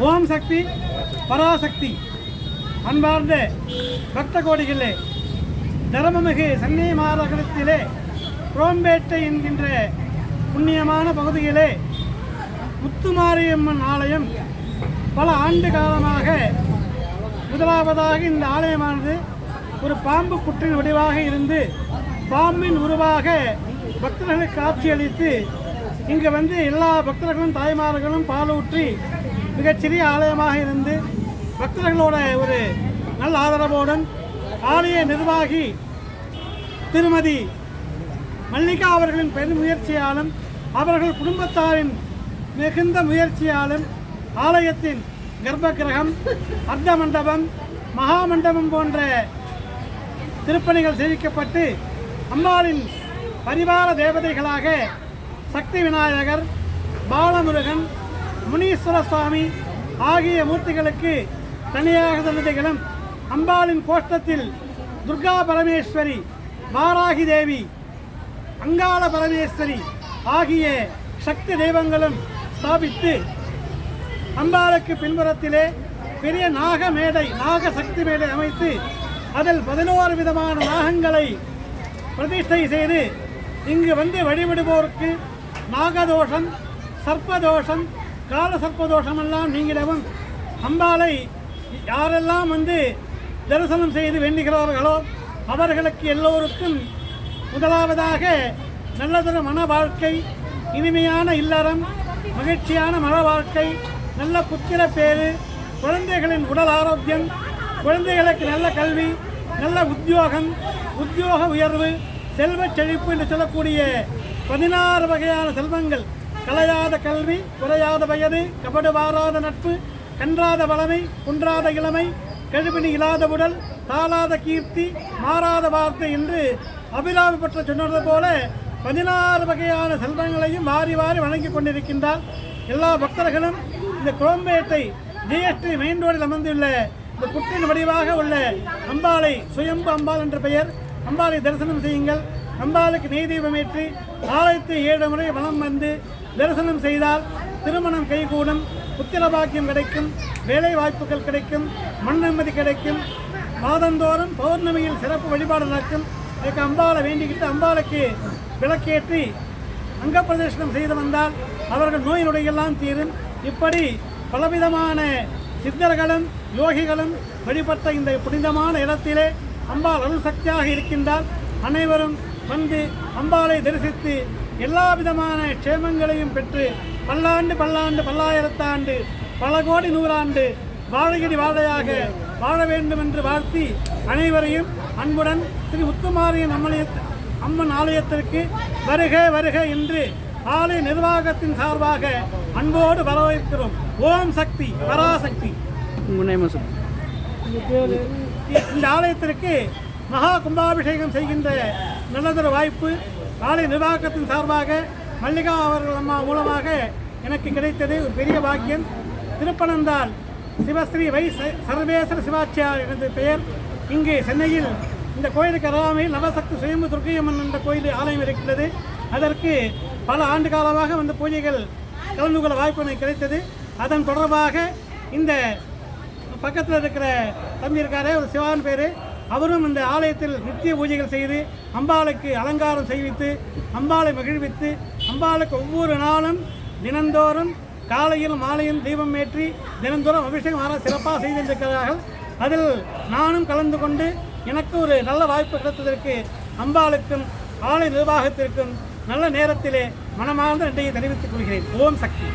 ஓம் சக்தி பராசக்தி. அன்பார்ந்த பக்த கோடிகளே தர்மமிகு சென்னை மாநகரத்திலே குரோம்பேட்டை என்கின்ற புண்ணியமான பகுதியிலே முத்துமாரியம்மன் ஆலயம் பல ஆண்டு காலமாக முதலாவதாக இந்த ஆலயமானது ஒரு பாம்பு குற்றின் வடிவாக இருந்து பாம்பின் உருவாக பக்தர்களுக்கு காட்சியளித்து இங்கே வந்து எல்லா பக்தர்களும் தாய்மார்களும் பாலூற்றி மிகச்சிறிய ஆலயமாக இருந்து பக்தர்களோட ஒரு நல்ல ஆதரவுடன் ஆலய நிர்வாகி திருமதி மல்லிகா அவர்களின் பெரும் முயற்சியாலும் அவர்கள் குடும்பத்தாரின் மிகுந்த முயற்சியாலும் ஆலயத்தின் கர்ப்பகிரகம் அர்த்த மண்டபம் மகா மண்டபம் போன்ற திருப்பணிகள் செய்விக்கப்பட்டு அம்பாளின் பரிவார தேவதைகளாக சக்தி விநாயகர் பாலமுருகன் முனீஸ்வர சுவாமி ஆகிய மூர்த்திகளுக்கு தனியாக சன்னதிகளும் அம்பாளின் கோஷ்டத்தில் துர்கா பரமேஸ்வரி வாராகி தேவி அங்காள பரமேஸ்வரி ஆகிய சக்தி தெய்வங்களும் ஸ்தாபித்து அம்பாளுக்கு பின்புறத்திலே பெரிய நாக மேடை நாக சக்தி மேடை அமைத்து அதில் பதினோரு விதமான நாகங்களை பிரதிஷ்டை செய்து இங்கு வந்து வழிபடுவோருக்கு நாகதோஷம் சர்ப்பதோஷம் கால சர்ப்பதோஷமெல்லாம் நீங்கிடவும். அம்பாளை யாரெல்லாம் வந்து தரிசனம் செய்து வேண்டுகிறார்களோ அவர்களுக்கு எல்லோருக்கும் முதலாவதாக நல்லதொரு மன வாழ்க்கை இனிமையான இல்லறம் மகிழ்ச்சியான மன வாழ்க்கை நல்ல புத்திர பேரு குழந்தைகளின் உடல் ஆரோக்கியம் குழந்தைகளுக்கு நல்ல கல்வி நல்ல உத்தியோகம் உத்தியோக உயர்வு செல்வச் செழிப்பு என்று சொல்லக்கூடிய பதினாறு வகையான செல்வங்கள். கலையாத கல்வி குறையாத வயது கபடு வாராத நட்பு கன்றாத வளமை குன்றாத இளமை கழுவினி இல்லாத உடல் தாளாத கீர்த்தி மாறாத வார்த்தை என்று அபிராமி பற்ற சொன்னது போல பதினாறு வகையான செல்வங்களையும் மாறி மாறி வழங்கி கொண்டிருக்கின்றார். எல்லா பக்தர்களும் இந்த குரோம்பேட்டை ஜிஎஸ்டி மெயின் ரோடில் அமர்ந்துள்ள இந்த புற்றின் வடிவாக உள்ள அம்பாளை சுயம்பு அம்பாள் என்ற பெயர். அம்பாளை தரிசனம் செய்யுங்கள். அம்பாளுக்கு நெய் தீபமேற்றி ஆலயத்தை ஏழு முறை வலம் வந்து தரிசனம் செய்தால் திருமணம் கைகூடும் புத்திர பாக்கியம் கிடைக்கும் வேலை வாய்ப்புகள் கிடைக்கும் மண் நிம்மதி கிடைக்கும். மாதந்தோறும் பௌர்ணமியில் சிறப்பு வழிபாடு நடக்கும். இதுக்கு அம்பாளை வேண்டிக்கிட்டு அம்பாளுக்கு விளக்கேற்றி அங்கப்பிரதேசனம் செய்து வந்தால் அவர்கள் நோய் நொடியெல்லாம் தீரும். இப்படி பலவிதமான சித்தர்களும் யோகிகளும் வழிபட்ட இந்த புனிதமான இடத்திலே அம்பாள் அருள் சக்தியாக இருக்கின்றால் அனைவரும் வந்து அம்பாளை தரிசித்து எல்லா விதமான க்ஷேமங்களையும் பெற்று பல்லாண்டு பல்லாண்டு பல்லாயிரத்தாண்டு பல கோடி நூறாண்டு வாழையடி வாழையாக வாழ வேண்டும் என்று வாழ்த்தி அனைவரையும் அன்புடன் ஸ்ரீ முத்துமாரியன் அம்மலய அம்மன் ஆலயத்திற்கு வருக வருக என்று ஆலய நிர்வாகத்தின் சார்பாக அன்போடு வரவேற்கிறோம். ஓம் சக்தி பராசக்தி. இந்த ஆலயத்திற்கு மகா கும்பாபிஷேகம் செய்கின்ற நல்லதொரு வாய்ப்பு ஆலை நிர்வாகத்தின் சார்பாக மல்லிகா அவர்கள் அம்மா மூலமாக எனக்கு கிடைத்தது ஒரு பெரிய பாக்கியம். திருப்பனந்தாள் சிவஸ்ரீ வை ச- சர்வேஸ்வர சிவாச்சியார் எனது பெயர். இங்கு சென்னையில் இந்த கோயிலுக்கு அருகாமையில் நவசக்தி சுயம்பு துர்க்கையம்மன் என்ற கோயில் ஆலயம் இருக்கின்றது அதற்கு பல ஆண்டு காலமாக வந்து பூஜைகள் கலந்து கொள்ள வாய்ப்பு எனக்கு கிடைத்தது. அதன் தொடர்பாக இந்த பக்கத்தில் இருக்கிற தம்பி இருக்காரே ஒரு சிவான் பேர். அவரும் இந்த ஆலயத்தில் நித்திய பூஜைகள் செய்து அம்பாளுக்கு அலங்காரம் செய்வித்து அம்பாளை மகிழ்வித்து அம்பாளுக்கு ஒவ்வொரு நாளும் தினந்தோறும் காலையில் மாலையில் தீபம் ஏற்றி தினந்தோறும் அபிஷேகம் ஆரா சிறப்பாக செய்திருக்கிறார்கள் அதில் நானும் கலந்து கொண்டு எனக்கு ஒரு நல்ல வாய்ப்பு கிடைத்ததற்கு அம்பாளுக்கும் ஆலை நிர்வாகத்திற்கும் நல்ல நேரத்திலே மனமார்ந்த நன்றியை தெரிவித்துக் கொள்கிறேன். ஓம் சக்தி.